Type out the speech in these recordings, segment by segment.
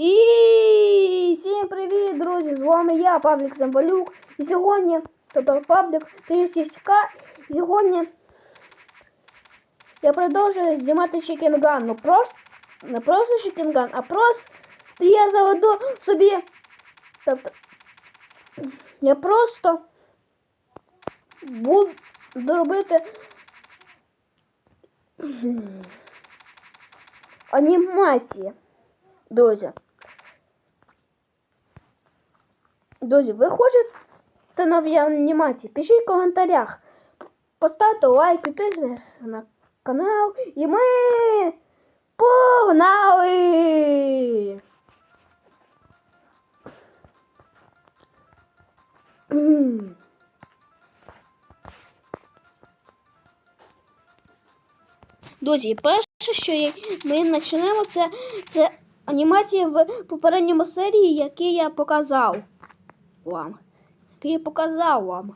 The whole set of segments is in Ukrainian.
І всім привіт, друзі! З вами я, Павлік Замбалюк. І сьогодні, тобто Павлік 3000К, і сьогодні я продовжую знімати Чікінган. Ну просто, не просто Чікінган, а просто я заведу собі. Тобто, я просто буду робити анімації. Друзі. Друзі, ви хочете нові анімації? Пишіть в коментарях. Поставте лайк, підписуйтесь на канал. І ми погнали! Друзі, перше, що ми почнемо, це, це анімація в попередньому серії, який я показав вам. Який я показав вам.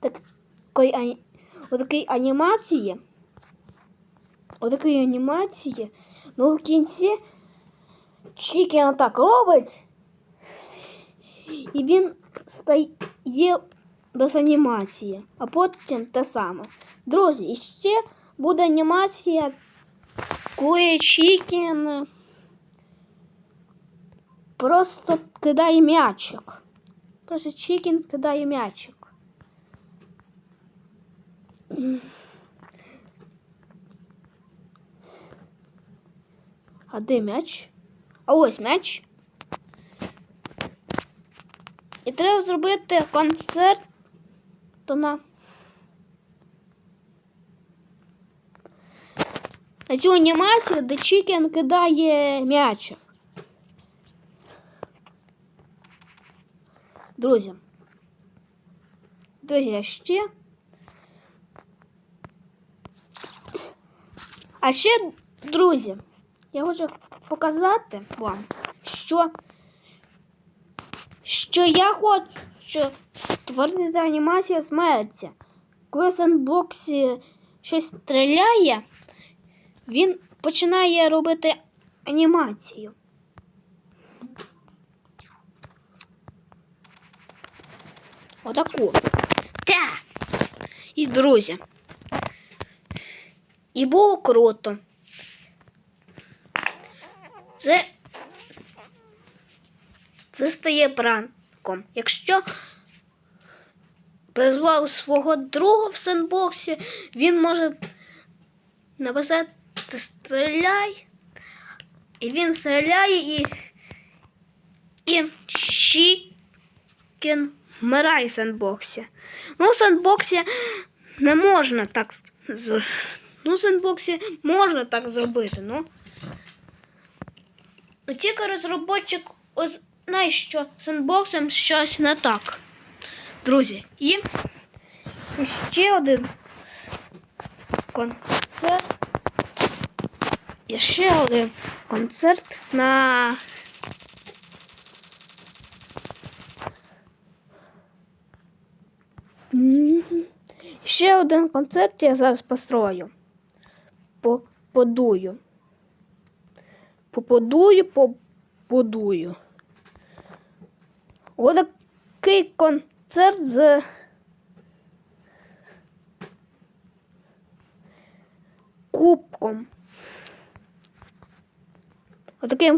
Так, такої, ані... отакої анімації. Отакої анімації. Ну в кінці Чікен так робить. І він стає без анімації, а потім те саме. Друзі, і ще буде анімація, коли Чікен просто кидає м'ячик. Просто Чікен кидає м'ячик. А де м'яч? А ось м'яч. І треба зробити концерт то на. На цю анімацію, де Чікен кидає м'ячик. Друзі. Друзі, а ще. А ще, друзі, я хочу показати вам, що, що я хочу створити анімацію смерті. Коли в сендбоксі щось стріляє, він починає робити анімацію. Отаку. Тя! І друзі. І було круто. Це, це стає пранком. Якщо призвав свого друга в сендбоксі, він може написати стріляй, і він стріляє і, і Чікен вмирає в сендбоксі. Ну, в сендбоксі не можна так Ну, в сендбоксі можна так зробити, ну. Ну, тільки розробочик знає, що сендбоксом щось не так. Друзі, і ще один концерт. І ще один концерт на Ще один концерт я зараз построю. По подую. Поподую, побудую. Отакий концерт з кубком. Отакий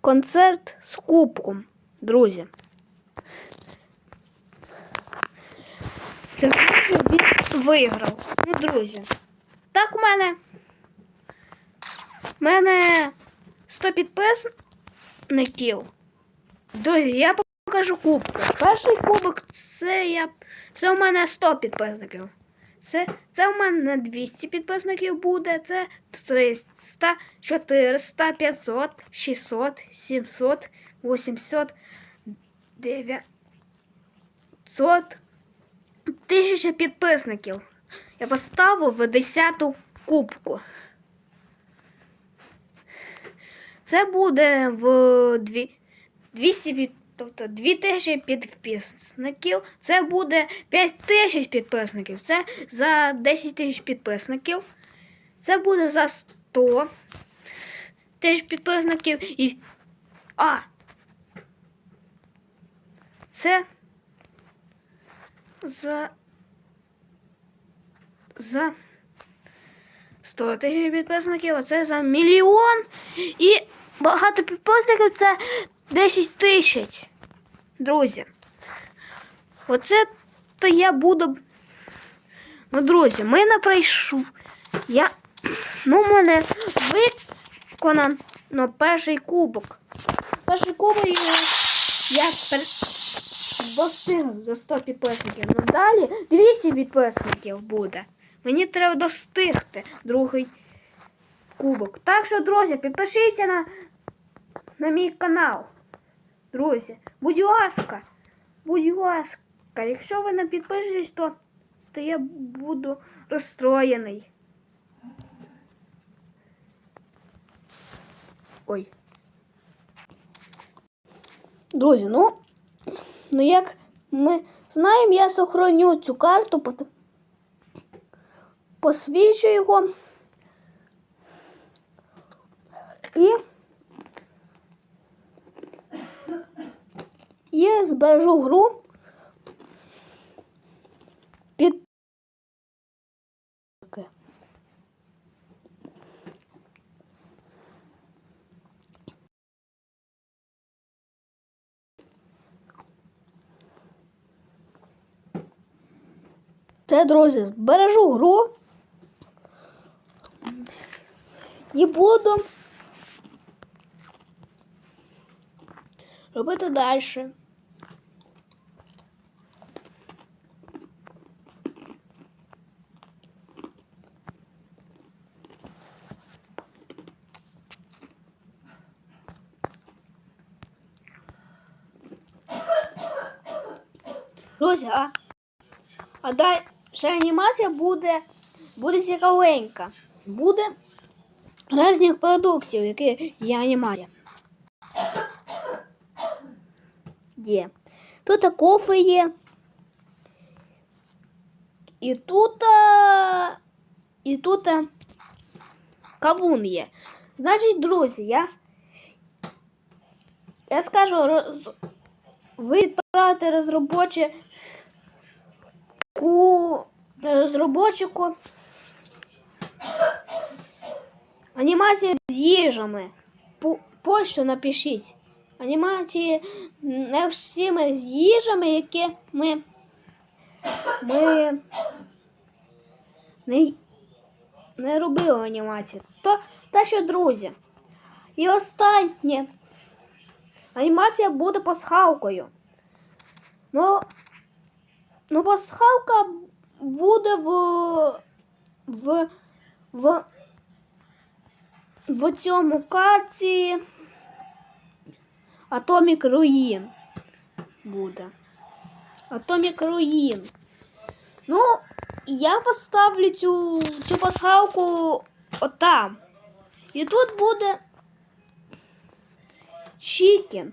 концерт з кубком, друзі. Це значить, він виграв. Ну, друзі. Так у мене. У мене 100 підписників. Друзі, я покажу кубки. Перший кубок це я. Це у мене 100 підписників. Це, це у мене 200 підписників буде. Це 300, 400, 500, 600, 700, 800, 900, Тисяча підписників. Я поставив в 10 кубку. Це буде в 200 під- тобто 2000 підписників. Це буде 5000 підписників. Це за 10 тисяч підписників. Це буде за 100 тисяч підписників і. А! Це за. За 100 тисяч підписників, а це за мільйон. І багато підписників це 10 тисяч. Друзі. Оце то я буду. Ну, друзі, ми не пройшов. Я. Ну, в мене виконано перший кубок. Перший кубок я, я достиг за 100 підписників. Ну далі 200 підписників буде. Мені треба достигти другий кубок. Так що, друзі, підпишіться на, на мій канал. Друзі, будь ласка, будь ласка, якщо ви не підпишетесь, то, то я буду розстроєний. Ой. Друзі, ну, ну як ми знаємо, я сохраню цю карту, посвічу його. І, і збережу гру під Це, друзі, збережу гру і буду робити далі. Друзі, а а далі ще анімація буде, буде цікавенька. Буде різних продуктів, які є анімація. Є. Тут кофе є. І тут, і тут кавун є. Значить, друзі, я, я скажу, роз- ви відправите розробоче ку розробочику анімацію з їжами. По- Почту напишіть. Анімації не всіми з їжами, які ми, ми не, не робили анімацію. То, та що, друзі. І останнє. Анімація буде пасхалкою. Ну, Ну, пасхалка буде в, в, в, в цьому карті Atomic Ruin буде. Atomic Ruin. Ну, я поставлю цю, цю пасхалку отам. І тут буде чікен.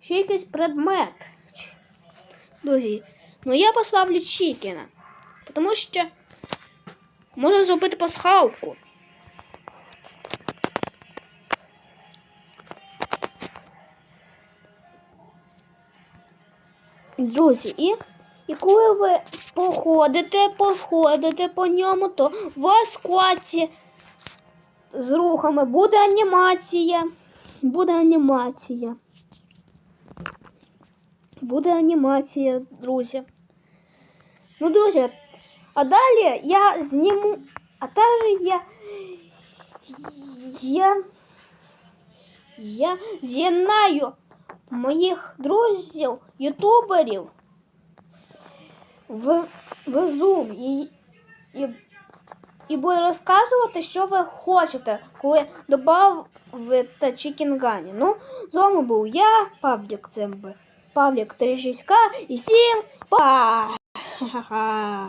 Ще якийсь предмет. Друзі, ну я поставлю чікена. Тому що можна зробити пасхалку. Друзі, і, і коли ви походите, походите по ньому, то у вас складці з рухами буде анімація. Буде анімація. Буде анімація, друзі. Ну, друзі, а далі я зніму. А далі я. Я. Я з'єднаю моїх друзів, ютуберів в, в Zoom і, і, і буду розказувати, що ви хочете, коли додавите чікінгані. Ну, з вами був я, Павлік Цимби. Павлік 36К і всім па! Ха-ха-ха!